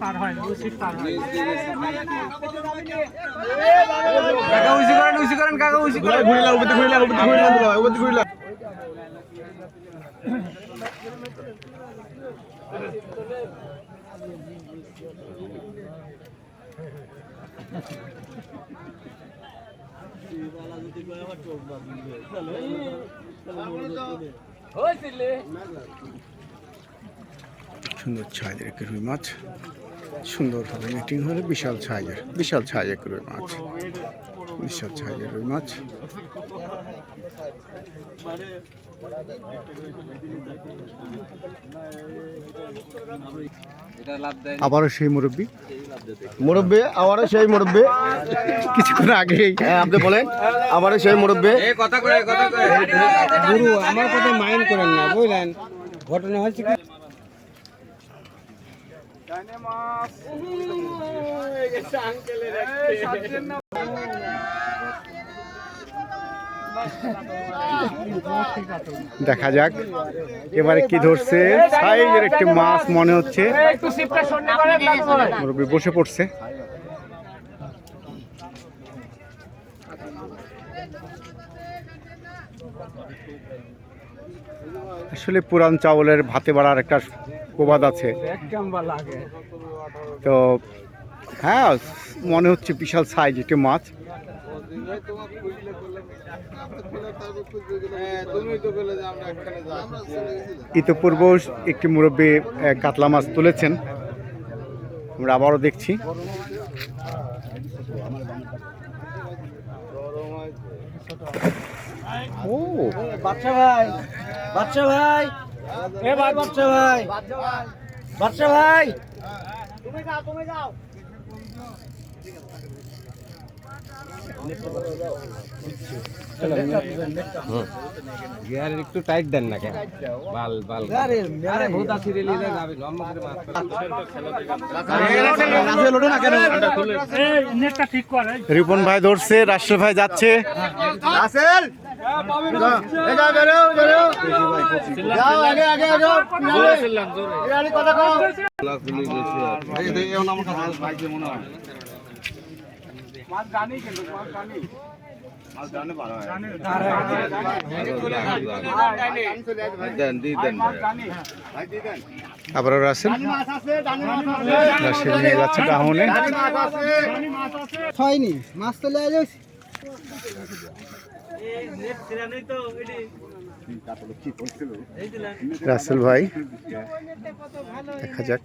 পার হয় সিট পার হয়। কাকা উঁচু করেন উঁচু করেন কাকা উঁচু করেন। ঘুরিলা উপরে ঘুরিলা উপরে ঘুরিলা উপরে ঘুরিলা সুন্দর সাইজের একটি রুই মাছ। সুন্দরভাবে মিটিং হলে বিশাল সাইজের বিশাল সাইজের রুই মাছ। বিশাল সাইজের রুই মাছ। আবারও সেই মুরব্বী? মুরব্বী আবারও সেই মুরব্বী। কিছুক্ষণ আগেই হ্যাঁ আপনি বলেন। আবারও সেই মুরব্বী। কথা কথা গুরু আমার কথা মাইন্ড করেন না বুঝলেন? ঘটনা হচ্ছে কি? দেখা যাক, এবারে কি ধরছে। সাইজের একটি মাছ মনে হচ্ছে। বসে পড়ছে। আসলে পুরান চাউলের ভাতে বাড়ার একটা প্রবাদ আছে। তো হ্যাঁ মনে হচ্ছে বিশাল সাইজ একটি মাছ। ইতপূর্ব একটি মুরব্বী কাতলা মাছ তুলেছেন। আমরা আবারও দেখছি। ও, বাচ্চা ভাই বাচ্চা ভাই। এ ভাই বাচ্চা ভাই বাচ্চা ভাই গিয়ার একটু টাইট দেন না কেন? বাল বাল আরে ভূত আছে রে লিদা যাবে লম্বা করে মাছ নেটটা ঠিক করে রিপন ভাই ধরছে রাষ্ট্র ভাই যাচ্ছে। রাসেল! কথা যাচ্ছে ডাহনে ডানি মাছ হয়নি মাছ তো লেগে রাসেল ভাই দেখা যাক।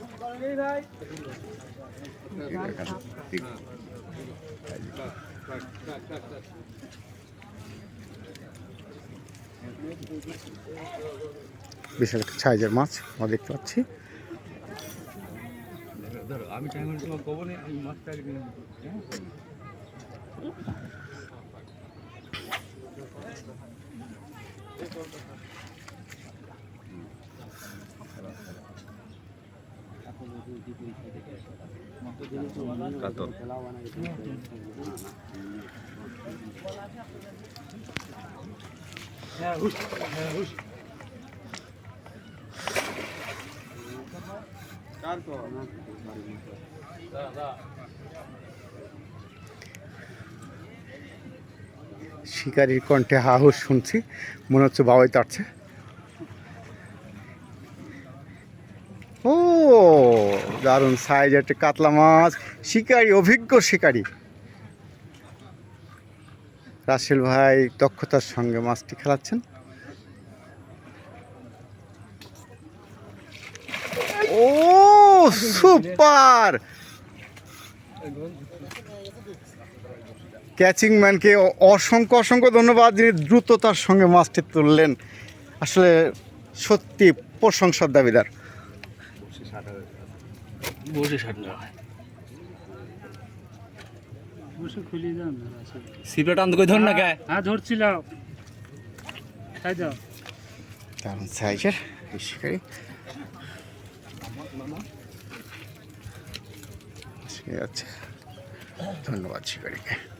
বিশাল একটা সাইজের মাছ আমরা দেখতে পাচ্ছি। আমি মাছটা শিকারির কণ্ঠে হাহুস শুনছি। মনে হচ্ছে বাবাই তাড়ছে ও দারুণ সাইজ একটা কাতলা মাছ। শিকারি, অভিজ্ঞ শিকারি। রাসেল ভাই দক্ষতার সঙ্গে মাছটি খেলাচ্ছেন। ও সুপার ক্যাচিং ম্যানকে অসংখ্য অসংখ্য ধন্যবাদ। যিনি দ্রুততার সঙ্গে মাছটি তুললেন। আসলে সত্যি প্রশংসার দাবিদার। বসে সারলে হয়। বসে খুলি যান না আসলে। সিপটা টান কই ধর না কে হ্যাঁ ধরছিলাম। দাও। সাইজের আছে ধন্যবাদ শিকারিকে।